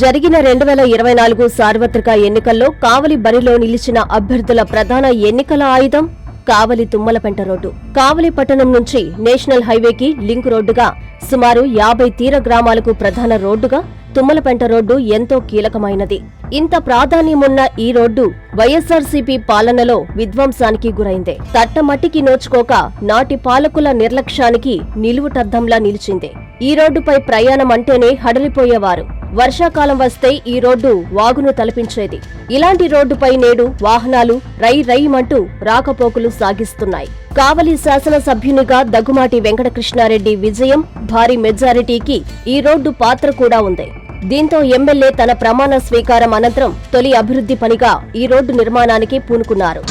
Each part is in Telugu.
జరిగిన రెండు వేల ఇరవై నాలుగు సార్వత్రిక ఎన్నికల్లో కావలి బరిలో నిలిచిన అభ్యర్థుల ప్రధాన ఎన్నికల ఆయుధం కావలి తుమ్మలపెంట రోడ్డు. కావలి పట్టణం నుంచి నేషనల్ హైవేకి లింక్ రోడ్డుగా సుమారు యాభై తీర గ్రామాలకు ప్రధాన రోడ్డుగా తుమ్మలపెంట రోడ్డు ఎంతో కీలకమైనది. ఇంత ప్రాధాన్యమున్న ఈ రోడ్డు వైఎస్ఆర్సీపీ పాలనలో విధ్వంసానికి గురైందే. తట్టమట్టికి నోచుకోక నాటి పాలకుల నిర్లక్ష్యానికి నిలువుటద్దంలా నిలిచిందే. ఈ రోడ్డుపై ప్రయాణం అంటేనే హడలిపోయేవారు. వర్షాకాలం వస్తే ఈ రోడ్డు వాగును తలపించేది. ఇలాంటి రోడ్డుపై నేడు వాహనాలు రై రైమంటూ రాకపోకలు సాగిస్తున్నాయి. కావలి శాసనసభ్యునిగా దగ్గుమాటి వెంకటకృష్ణారెడ్డి విజయం భారీ మెజారిటీకి ఈ రోడ్డు పాత్ర కూడా ఉంది. దీంతో ఎమ్మెల్యే తన ప్రమాణ స్వీకారం అనంతరం తొలి అభివృద్ధి పనిగా ఈ రోడ్డు నిర్మాణానికి పూనుకున్నారు.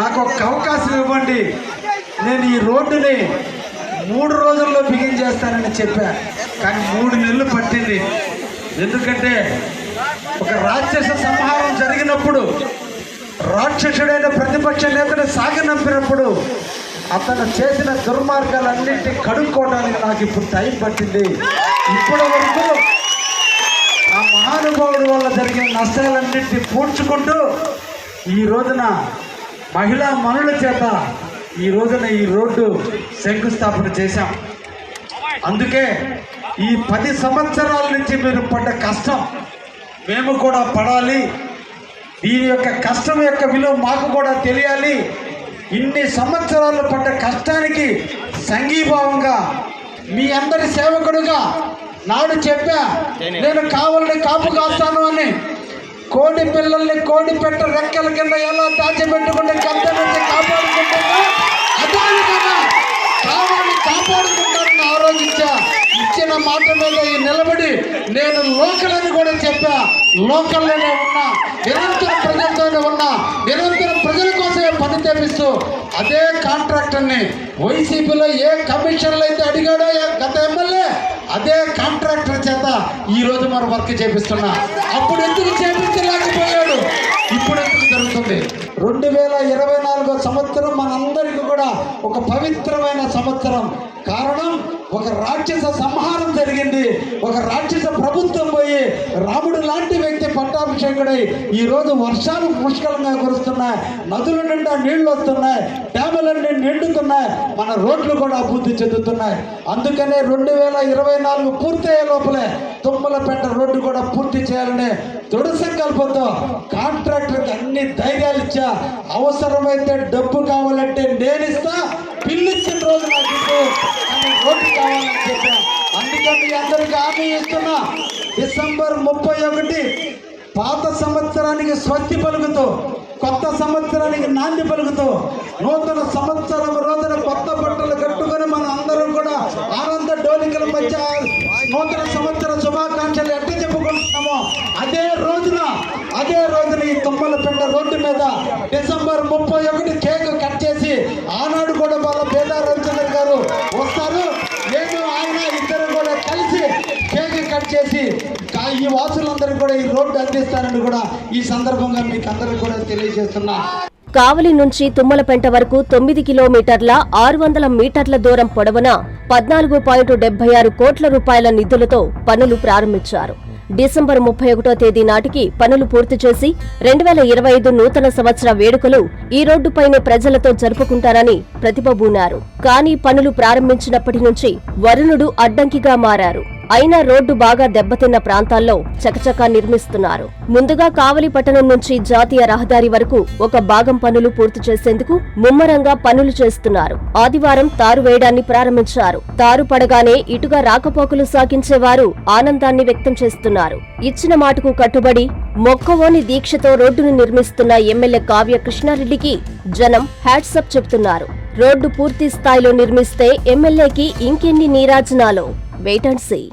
నాకు ఒక అవకాశం ఇవ్వండి. నేను ఈ రోడ్డుని మూడు రోజుల్లో బిగిన్ చేస్తానని చెప్పా. కానీ మూడు నెలలు పట్టింది. ఎందుకంటే ఒక రాక్షస సంహారం జరిగినప్పుడు రాక్షసుడైన ప్రతిపక్ష నేతను సాగనంపినప్పుడు అతను చేసిన దుర్మార్గాలన్నింటినీ కడుక్కోవడానికి నాకు ఇప్పుడు టైం పట్టింది. ఇప్పటి వరకు ఆ మహానుభావుడు వల్ల జరిగిన నష్టాలన్నింటినీ పూడ్చుకుంటూ ఈ రోజున మహిళా మనుల చేత ఈ రోజున ఈ రోడ్డు శంకుస్థాపన చేశాం. అందుకే ఈ పది సంవత్సరాల నుంచి మీరు పడ్డ కష్టం మేము కూడా పడాలి. దీని యొక్క కష్టం యొక్క విలువ మాకు కూడా తెలియాలి. ఇన్ని సంవత్సరాలు పడ్డ కష్టానికి సంఘీభావంగా మీ అందరి సేవకుడుగా నాడు చెప్పా నేను కావాలని కాపు కాస్తాను అని కోడి పిల్లల్ని కోడి పెట్ట రెక్కల కింద ఎలా దాచిపెట్టుకుంటే గద్ద అన్న మాట మీద ఈ నిలబడి నేను లోకల్ అని కూడా చెప్పా. లోకల్లోనే ఉన్నా నిరంతరం ప్రజలతోనే ఉన్నా నిరంతరం ప్రజల కోసమే పని చేపిస్తూ అదే కాంట్రాక్టర్ని వైసీపీలో ఏ కమిషన్లు అయితే అడిగాడో గత ఎమ్మెల్యే అదే కాంట్రాక్టర్ చేత ఈ రోజు మనం వర్క్ చేపిస్తున్నా. అప్పుడు ఎందుకు చేపించలేకపోయాడు? ఇప్పుడు ఎందుకు జరుగుతుంది? రెండు వేల ఇరవై నాలుగో సంవత్సరం మనందరికీ కూడా ఒక పవిత్రమైన సంవత్సరం. కారణం ఒక రాక్షస సంహారం జరిగింది. ఒక రాక్షస ప్రభుత్వం పోయి రాముడు లాంటి వ్యక్తి పట్టాభిషేకుడై ఈరోజు వర్షాలు పుష్కలంగా కురుస్తున్నాయి. నదుల నిండా నీళ్ళు వస్తున్నాయి. డ్యాములన్నీ నిండుతున్నాయి. మన రోడ్లు కూడా అభివృద్ధి చెందుతున్నాయి. అందుకనే రెండు వేల ఇరవై నాలుగు పూర్తయ్యే లోపలే తుమ్మలపేట రోడ్డు కూడా పూర్తి చేయాలనే దృఢ సంకల్పంతో కాంట్రాక్టర్కి అన్ని ధైర్యాలు ఇచ్చా. అవసరమైతే డబ్బు కావాలంటే నేను ఇస్తా బిల్లు రోజు నాకు రోడ్డు కావాలని చెప్పా. అందుకని మీ అందరికీ హామీ ఇస్తున్నా. డిసెంబర్ ముప్పై ఒకటి పాత సంవత్సరానికి స్వస్తి పలుకుతూ కొత్త సంవత్సరానికి నాంది పలుకుతూ నూతన సంవత్సరం రోజున కొత్త డిసెంబర్ ముప్పై ఒకటి కేక్ కట్ చేసి ఆనాడు కూడా వాళ్ళ పేద రవిచంద్ర గారు వస్తారు. నేను ఆయన ఇద్దరు కూడా కలిసి కేక్ కట్ చేసి ఈ వాసులందరూ కూడా ఈ రోడ్డు అందిస్తారని కూడా ఈ సందర్భంగా మీకు అందరూ కూడా తెలియజేస్తున్నా. కావలి నుంచి తుమ్మలపెంట వరకు తొమ్మిది కిలోమీటర్ల ఆరు వందల మీటర్ల దూరం పొడవున పద్నాలుగు పాయింట్ డెబ్బై ఆరు కోట్ల రూపాయల నిధులతో పనులు ప్రారంభించారు. డిసెంబర్ ముప్పై ఒకటో తేదీ నాటికి పనులు పూర్తి చేసి రెండు వేల ఇరవై ఐదు నూతన సంవత్సర వేడుకలు ఈ రోడ్డుపైనే ప్రజలతో జరుపుకుంటారని ప్రతిభబూనారు కానీ పనులు ప్రారంభించినప్పటి నుంచి వరుణుడు అడ్డంకిగా మారారు. అయినా రోడ్డు బాగా దెబ్బతిన్న ప్రాంతాల్లో చకచకా నిర్మిస్తున్నారు. ముందుగా కావలి పట్టణం నుంచి జాతీయ రహదారి వరకు ఒక భాగం పనులు పూర్తి చేసేందుకు ముమ్మరంగా పనులు చేస్తున్నారు. ఆదివారం తారు వేయడాన్ని ప్రారంభించారు. తారు పడగానే ఇటుగా రాకపోకలు సాగించేవారు ఆనందాన్ని వ్యక్తం చేస్తున్నారు. ఇచ్చిన మాటకు కట్టుబడి మొక్కవోని దీక్షతో రోడ్డును నిర్మిస్తున్న ఎమ్మెల్యే కావ్య కృష్ణారెడ్డికి జనం హ్యాట్సప్ చెబుతున్నారు రోడ్డు పూర్తి స్థాయిలో నిర్మిస్తే ఎమ్మెల్యేకి ఇంకెన్ని నీరాజనాలో? Wait and see.